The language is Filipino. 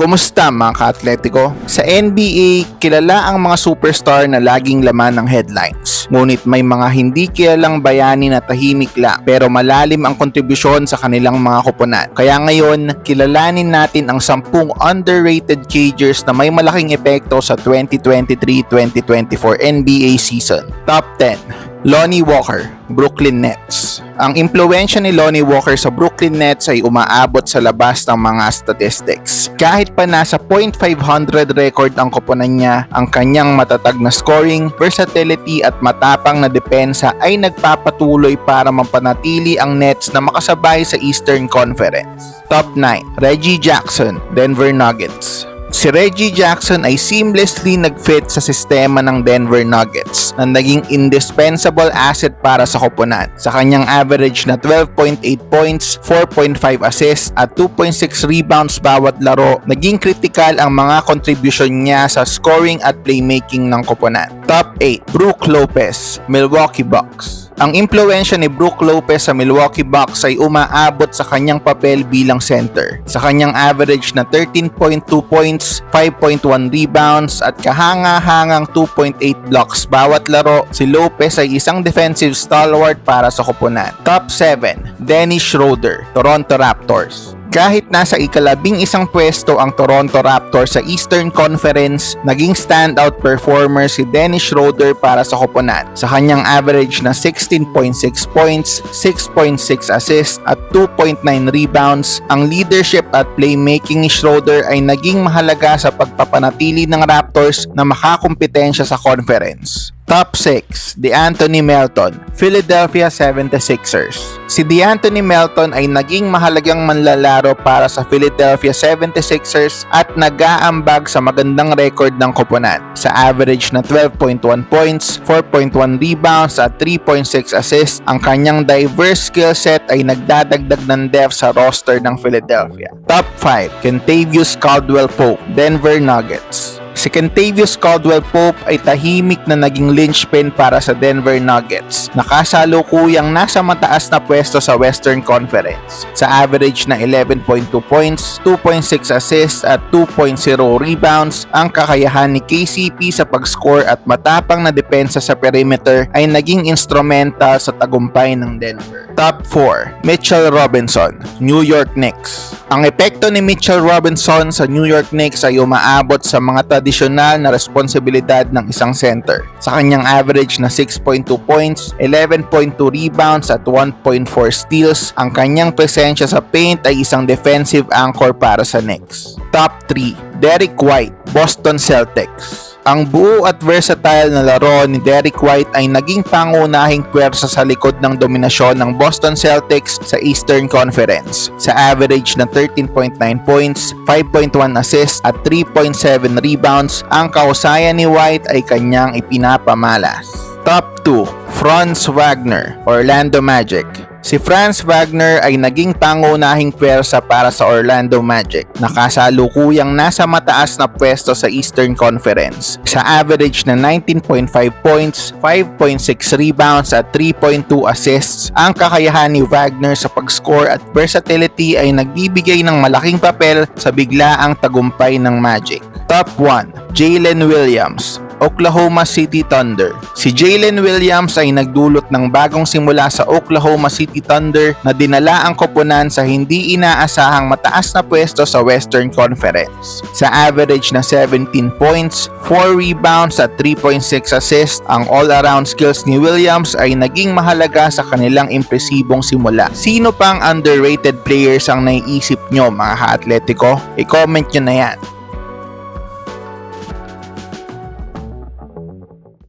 Kumusta mga ka-atletico? Sa NBA, kilala ang mga superstar na laging laman ng headlines. Ngunit may mga hindi kilalang bayani na tahimik lang pero malalim ang kontribusyon sa kanilang mga koponan. Kaya ngayon, kilalanin natin ang 10 underrated cagers na may malaking epekto sa 2023-2024 NBA season. Top 10 Lonnie Walker, Brooklyn Nets. Ang impluensya ni Lonnie Walker sa Brooklyn Nets ay umaabot sa labas ng mga statistics. Kahit pa nasa .500 record ang koponan niya, ang kanyang matatag na scoring, versatility at matapang na depensa ay nagpapatuloy para mapanatili ang Nets na makasabay sa Eastern Conference. Top 9. Reggie Jackson, Denver Nuggets. Si Reggie Jackson ay seamlessly nag-fit sa sistema ng Denver Nuggets na naging indispensable asset para sa koponan. Sa kanyang average na 12.8 points, 4.5 assists at 2.6 rebounds bawat laro, naging critical ang mga contribution niya sa scoring at playmaking ng koponan. Top 8. Brook Lopez, Milwaukee Bucks. Ang impluensya ni Brook Lopez sa Milwaukee Bucks ay umaabot sa kanyang papel bilang center. Sa kanyang average na 13.2 points, 5.1 rebounds at kahanga-hangang 2.8 blocks bawat laro, si Lopez ay isang defensive stalwart para sa koponan. Top 7. Dennis Schroeder, Toronto Raptors. Kahit nasa ikalabing isang pwesto ang Toronto Raptors sa Eastern Conference, naging standout performer si Dennis Schroeder para sa koponan. Sa kanyang average na 16.6 points, 6.6 assists at 2.9 rebounds, ang leadership at playmaking ni Schroeder ay naging mahalaga sa pagpapanatili ng Raptors na makakumpetensya sa conference. Top 6, DeAnthony Melton, Philadelphia 76ers. Si DeAnthony Melton ay naging mahalagang manlalaro para sa Philadelphia 76ers at nag-aambag sa magandang record ng koponan. Sa average na 12.1 points, 4.1 rebounds at 3.6 assists, ang kanyang diverse skill set ay nagdadagdag ng depth sa roster ng Philadelphia. Top 5, Kentavious Caldwell Pope, Denver Nuggets. Si Kentavious Caldwell Pope ay tahimik na naging linchpin para sa Denver Nuggets. Nakasalukuyang nasa mataas na pwesto sa Western Conference. Sa average na 11.2 points, 2.6 assists at 2.0 rebounds, ang kakayahan ni KCP sa pag-score at matapang na depensa sa perimeter ay naging instrumental sa tagumpay ng Denver. Top 4. Mitchell Robinson, New York Knicks. Ang epekto ni Mitchell Robinson sa New York Knicks ay umaabot sa mga tradisyonal na responsibilidad ng isang center. Sa kanyang average na 6.2 points, 11.2 rebounds at 1.4 steals, ang kanyang presensya sa paint ay isang defensive anchor para sa Knicks. Top 3. Derek White, Boston Celtics. Ang buo at versatile na laro ni Derek White ay naging pangunahing pwersa sa likod ng dominasyon ng Boston Celtics sa Eastern Conference. Sa average na 13.9 points, 5.1 assists at 3.7 rebounds, ang kausayan ni White ay kanyang ipinapamalas. Top 2, Franz Wagner, Orlando Magic. Si Franz Wagner ay naging pangunahing pwersa para sa Orlando Magic, nakasalukuyang nasa mataas na pwesto sa Eastern Conference. Sa average na 19.5 points, 5.6 rebounds at 3.2 assists, ang kakayahan ni Wagner sa pag-score at versatility ay nagbibigay ng malaking papel sa biglaang tagumpay ng Magic. Top 1, Jalen Williams, Oklahoma City Thunder. Si Jalen Williams ay nagdulot ng bagong simula sa Oklahoma City Thunder na dinala ang koponan sa hindi inaasahang mataas na pwesto sa Western Conference. Sa average na 17 points, 4 rebounds at 3.6 assists, ang all-around skills ni Williams ay naging mahalaga sa kanilang impresibong simula. Sino pang underrated players ang naiisip nyo mga ka-atletico? I-comment nyo na yan.